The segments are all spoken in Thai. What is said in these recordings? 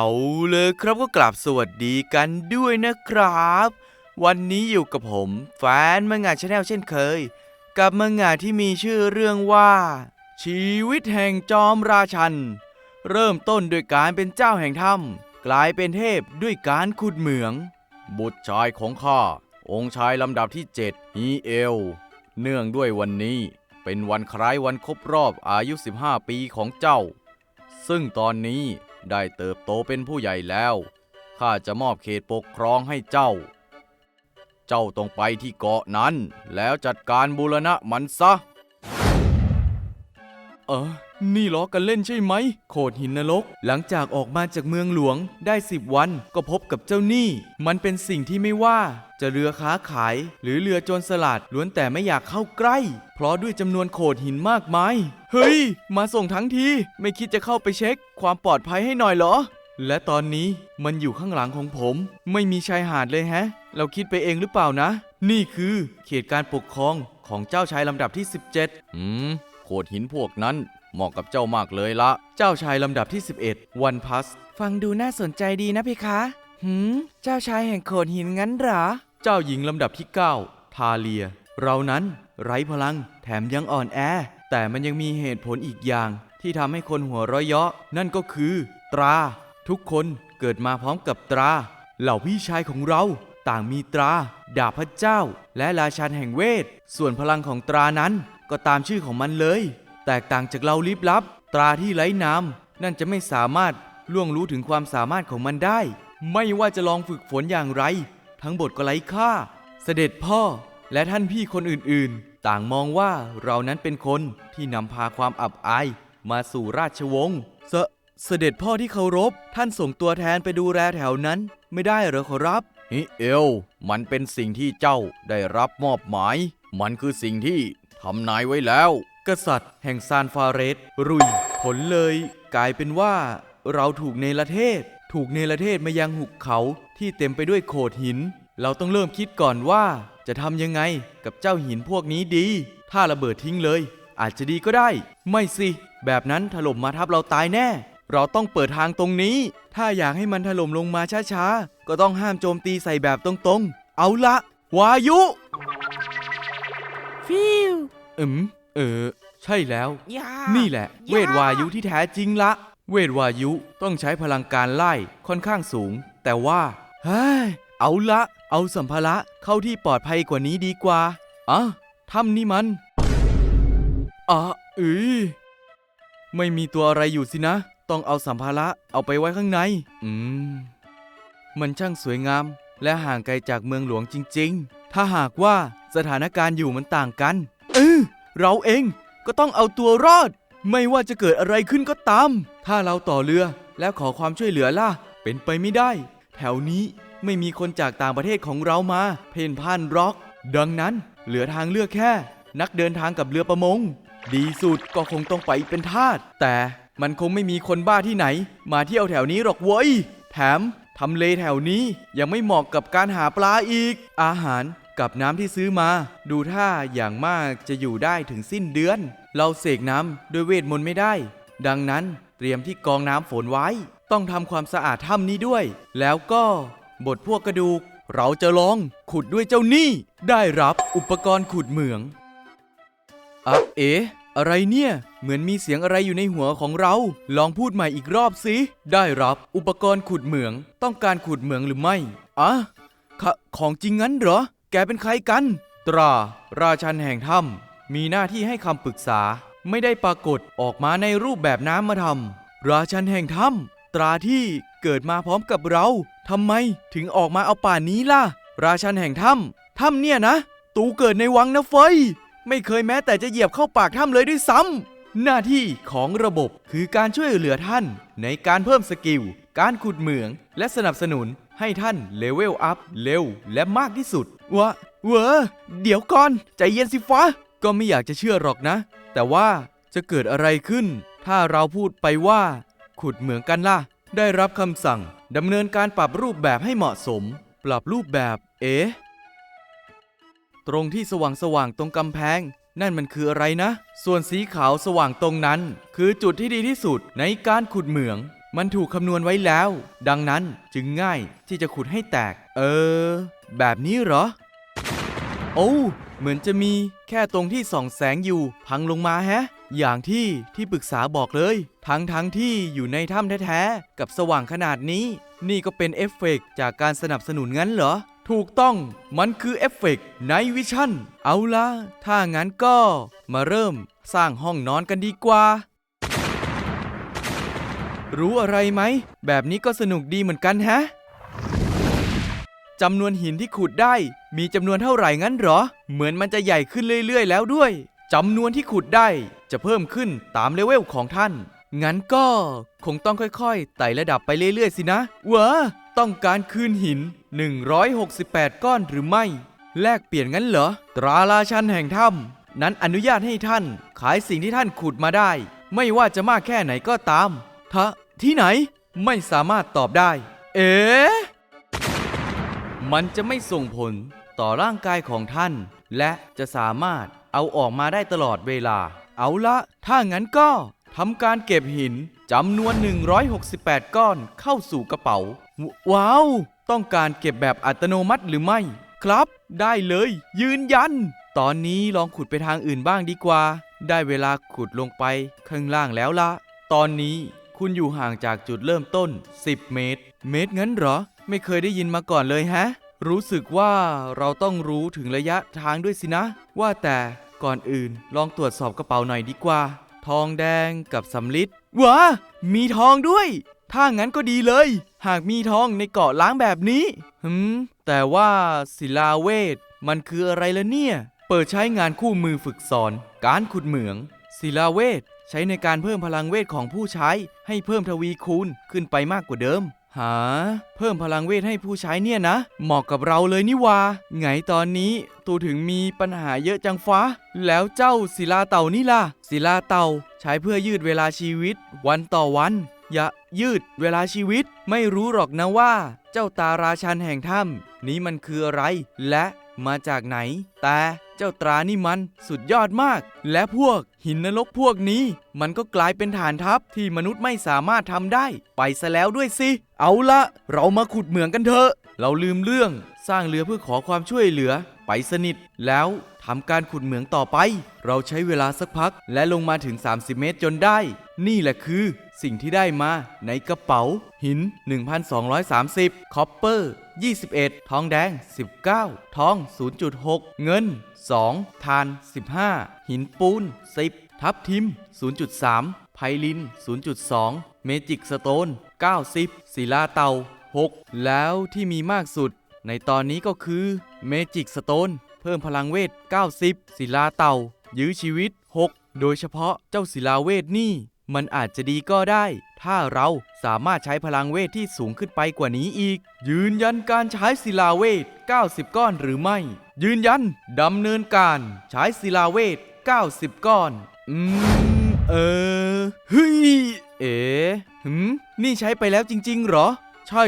เอาเลยครับก็กลับสวัสดีกันด้วยนะครับ วันนี้อยู่กับผมแฟนมังงะชาแนลเช่นเคย กับมังงะที่มีชื่อเรื่องว่า ชีวิตแห่งจอมราชัน เริ่มต้นด้วยการเป็นเจ้าแห่งถ้ำกลายเป็นเทพด้วยการขุดเหมือง บุตรชายของข้าองค์ชายลำดับที่7ฮีเอล เนื่องด้วยวันนี้เป็นวันคล้ายวันครบรอบอายุ 15 ปีของเจ้า ซึ่งตอนนี้ ได้เติบโตเป็นผู้ใหญ่แล้ว ข้าจะมอบเขตปกครองให้เจ้า เจ้าต้องไปที่เกาะนั้น แล้วจัดการบูรณะมันซะ เออ นี่ล้อกันเล่นใช่ไหม โขดหินนรก หลังจากออกมาจากเมืองหลวงได้สิบวันก็พบกับเจ้าหนี้ มันเป็นสิ่งที่ไม่ว่า จะเรือค้าขาย หรือเรือโจรสลัดล้วนแต่ไม่อยากเข้าใกล้ เพราะด้วยจำนวนโขดหินมากมาย เฮ้ย มาส่งทั้งที ไม่คิดจะเข้าไปเช็ค ความปลอดภัยให้หน่อยเหรอ และตอนนี้มันอยู่ข้างหลังของผม ไม่มีชายหาดเลยแฮะ เราคิดไปเองหรือเปล่านะ นี่คือเขตการปกครองของเจ้าชายลำดับที่ 17 อืมโขดหินพวกนั้น เหมาะกับเจ้ามากเลยละ เจ้าชายลำดับที่ 11 วันพัส ฟังดูน่าสนใจดีนะเพคะหืมเจ้าชายแห่งโขดหินงั้นหรอ เจ้าหญิงลำดับที่ 9 ทาเลีย เรานั้นไร้พลังแถมยังอ่อนแอ แต่มันยังมีเหตุผลอีกอย่าง ที่ทำให้คนหัวเราะเยาะ นั่นก็คือ ตรา ทุกคนเกิดมาพร้อมกับตรา เหล่าพี่ชายของเราต่างมีตรา ดาบพระเจ้า และราชันแห่งเวท ส่วนพลังของตรานั้นก็ตามชื่อของมันเลย แตกต่างจากเราลิบลับ ตราที่ไร้นามนั่นจะไม่สามารถล่วงรู้ถึงความสามารถของมันได้ ไม่ว่าจะลองฝึกฝนอย่างไร ทั้งบทก็ไร้ค่า เสด็จพ่อและท่านพี่คนอื่นๆ ต่างมองว่าเรานั้นเป็นคนที่นำพาความอับอายมาสู่ราชวงศ์เสเสด็จพ่อที่เคารพ ท่านส่งตัวแทนไปดูแลแถวนั้น ไม่ได้หรอขอรับฮิเอล มันเป็นสิ่งที่เจ้าได้รับมอบหมาย มันคือสิ่งที่ทำนายไว้แล้ว กษัตริย์แห่งซานฟาเรสรุย ผลเลย กลายเป็นว่าเราถูกเนรเทศ ถูกเนรเทศมายังหุบเขาที่เต็มไปด้วยโขดหิน เราต้องเริ่มคิดก่อนว่าจะทำยังไงกับเจ้าหินพวกนี้ดี ถ้าระเบิดทิ้งเลย อาจจะดีก็ได้ ไม่สิ แบบนั้นถล่มมาทับเราตายแน่ เราต้องเปิดทางตรงนี้ ถ้าอยากให้มันถล่มลงมาช้าๆ ก็ต้องห้ามโจมตีใส่แบบตรงๆ เอาละวายุ ฟิว อืม เออ ใช่แล้ว ยานี่แหละ เวทวายุที่แท้จริงละ เวทวายุต้องใช้พลังการไล่ค่อนข้างสูง แต่ว่าเฮ้ยเอาละ เอาสัมภาระเข้าที่ปลอดภัยกว่านี้ดีกว่าอะถ้ำนี่มันอะเอ้ยไม่มีตัวอะไรอยู่สินะ ต้องเอาสัมภาระเอาไปไว้ข้างใน อืม มันช่างสวยงาม และห่างไกลจากเมืองหลวงจริง ๆ ถ้าหากว่าสถานการณ์อยู่มันต่างกัน เออ เราเองก็ต้องเอาตัวรอด ไม่ว่าจะเกิดอะไรขึ้นก็ตาม ถ้าเราต่อเรือแล้วขอความช่วยเหลือล่ะ เป็นไปไม่ได้ แถวนี้ไม่มีคนจากต่างประเทศของเรามา เพ่นพ่านร็อก ดังนั้นเหลือทางเลือกแค่ นักเดินทางกับเรือประมง ดีสุดก็คงต้องไปเป็นทาสแต่มันคงไม่มีคนบ้าที่ไหน มาเที่ยวแถวนี้หรอกเว้ย แถมทำเลแถวนี้ยังไม่เหมาะกับการหาปลาอีก อาหาร กับน้ำที่ซื้อมา ดูท่าอย่างมากจะอยู่ได้ถึงสิ้นเดือน เราเสกน้ำด้วยเวทมนต์ไม่ได้ ดังนั้นเตรียมที่กองน้ำฝนไว้ ต้องทำความสะอาดถ้ำนี้ด้วย แล้วก็บดพวกกระดูก เราจะลองขุดด้วยเจ้านี้ได้รับอุปกรณ์ขุดเหมืองอะเอ๋อะไรเนี่ย เหมือนมีเสียงอะไรอยู่ในหัวของเรา ลองพูดใหม่อีกรอบสิ ได้รับอุปกรณ์ขุดเหมือง ต้องการขุดเหมืองหรือไม่อะขะของจริงงั้นเหรอ แกเป็นใครกัน ตรา ราชันแห่งถ้ำมีหน้าที่ให้คำปรึกษา ไม่ได้ปรากฏออกมาในรูปแบบน้ำมาทำราชันแห่งถ้ำตราที่เกิดมาพร้อมกับเราทำไมถึงออกมาเอาป่านนี้ล่ะ ราชันแห่งถ้ำถ้ำเนี่ยนะ ตูเกิดในวังนะเฟยไม่เคยแม้แต่จะเหยียบเข้าปากถ้ำเลยด้วยซ้ำหน้าที่ของระบบคือการช่วยเหลือท่าน ในการเพิ่มสกิล การขุดเหมือง และสนับสนุนให้ท่านเลเวลอัพเร็วและมากที่สุด วะเวอเดี๋ยวก่อน ใจเย็นสิฟ้า ก็ไม่อยากจะเชื่อหรอกนะ แต่ว่าจะเกิดอะไรขึ้น ถ้าเราพูดไปว่า ขุดเหมืองกันล่ะ ได้รับคำสั่งดำเนินการปรับรูปแบบให้เหมาะสม ปรับรูปแบบ เอ๊ะตรงที่สว่างสว่างๆตรงกำแพง นั่นมันคืออะไรนะ ส่วนสีขาวสว่างตรงนั้น คือจุดที่ดีที่สุดในการขุดเหมือง มันถูกคำนวณไว้แล้ว ดังนั้นจึงง่ายที่จะขุดให้แตก เออ แบบนี้เหรอ โอ้เหมือนจะมีแค่ตรงที่ส่องแสงอยู่ พังลงมาแฮะ อย่างที่ที่ปรึกษาบอกเลย ทั้งทั้งที่อยู่ในถ้ำแท้ๆ กับสว่างขนาดนี้ นี่ก็เป็นเอฟเฟกต์จากการสนับสนุนงั้นเหรอ ถูกต้องมันคือเอฟเฟกต์ในวิชั่น เอาละถ้างั้นก็มาเริ่มสร้างห้องนอนกันดีกว่า รู้อะไรไหม แบบนี้ก็สนุกดีเหมือนกันฮะจำนวนหินที่ขุดได้ มีจำนวนเท่าไหร่งั้นเหรอ เหมือนมันจะใหญ่ขึ้นเรื่อยๆ แล้วด้วยจำนวนที่ขุดได้จะเพิ่มขึ้นตามเลเวลของท่าน งั้นก็คงต้องค่อยๆ ไต่ระดับไปเรื่อยๆ สินะเวอต้องการคืนหิน 168 ก้อนหรือไม่ แลกเปลี่ยนงั้นเหรอ ตราราชันแห่งถ้ำนั้นอนุญาตให้ท่าน ขายสิ่งที่ท่านขุดมาได้ ไม่ว่าจะมากแค่ไหนก็ตาม ทะที่ไหนไม่สามารถตอบได้ เอ๊ะมันจะไม่ส่งผลต่อร่างกายของท่าน และจะสามารถเอาออกมาได้ตลอดเวลา เอาละ ถ้างั้นก็ทำการเก็บหินจำนวน 168 ก้อนเข้าสู่กระเป๋าวว้าว ต้องการเก็บแบบอัตโนมัติหรือไม่ ครับ ได้เลย ยืนยัน ตอนนี้ลองขุดไปทางอื่นบ้างดีกว่า ได้เวลาขุดลงไปข้างล่างแล้วละ ตอนนี้ คุณอยู่ห่างจากจุดเริ่มต้น 10 เมตร เมตรงั้นเหรอ ไม่เคยได้ยินมาก่อนเลยแฮะ รู้สึกว่าเราต้องรู้ถึงระยะทางด้วยสินะ ว่าแต่ก่อนอื่นลองตรวจสอบกระเป๋าหน่อยดีกว่า ทองแดงกับสำลิดว้ามีทองด้วย ถ้างั้นก็ดีเลย หากมีทองในเกาะล้างแบบนี้หืมแต่ว่าศิลาเวทมันคืออะไรละเนี่ย เปิดใช้งานคู่มือฝึกสอน การขุดเหมืองศิลาเวท ใช้ในการเพิ่มพลังเวทของผู้ใช้ให้เพิ่มทวีคูณขึ้นไปมากกว่าเดิม หา เพิ่มพลังเวทให้ผู้ใช้เนี่ยนะ เหมาะกับเราเลยนี่วาไงตอนนี้ตูถึงมีปัญหาเยอะจังฟ้า แล้วเจ้าศิลาเต่านี่ล่ะศิลาเต่าใช้เพื่อยืดเวลาชีวิต วันต่อวันอย่ายืดเวลาชีวิตไม่รู้หรอกนะว่า เจ้าตาราชันแห่งถ้ำนี้มันคืออะไร และ มาจากไหน แต่เจ้าตรานี่มันสุดยอดมาก และพวกหินนรกพวกนี้ มันก็กลายเป็นฐานทัพที่มนุษย์ไม่สามารถทำได้ ไปซะแล้วด้วยสิ เอาละเรามาขุดเหมืองกันเถอะ เราลืมเรื่องสร้างเรือเพื่อขอความช่วยเหลือ ไปสนิท แล้วทำการขุดเหมืองต่อไป เราใช้เวลาสักพักและลงมาถึง 30 เมตรจนได้ นี่แหละคือสิ่งที่ได้มาในกระเป๋าหิน 1,230 คอปเปอร์ 21 ทองแดง 19 ทอง 0.6 เงิน 2 ทาน 15 หินปูน 10 ทับทิม 0.3 ไพลิน 0.2 เมจิกสโตน 90 ศิลาเตา 6 แล้วที่มีมากสุด ในตอนนี้ก็คือเมจิกสโตน เพิ่มพลังเวท 90 ศิลาเตา ยื้อชีวิต 6 โดยเฉพาะเจ้าศิลาเวทนี่ มันอาจจะดีก็ได้ ถ้าเราสามารถใช้พลังเวทที่สูงขึ้นไปกว่านี้อีก ยืนยันการใช้ศิลาเวท 90 ก้อนหรือไม่ ยืนยันดำเนินการใช้ศิลาเวท 90 ก้อน อืม เออเฮ้ยเอ๋หืมนี่ใช้ไปแล้วจริง ๆ หรอ ใช่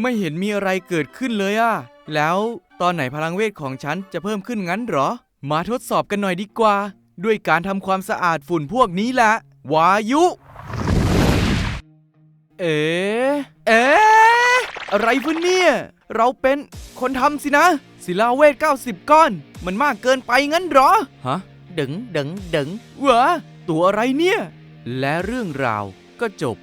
ไม่เห็นมีอะไรเกิดขึ้นเลยอะแล้วตอนไหนพลังเวทของฉันจะเพิ่มขึ้นงั้นหรอ มาทดสอบกันหน่อยดีกว่า ด้วยการทำความสะอาดฝุ่นพวกนี้แหละ วายุ เอ๋เอ๋อะไรวะเนี่ย เราเป็นคนทำสินะ ศิลาเวท 90 ก้อน มันมากเกินไปงั้นเหรอ ฮะ ดึงดึงดึงวะตัวอะไรเนี่ย และเรื่องราวก็จบ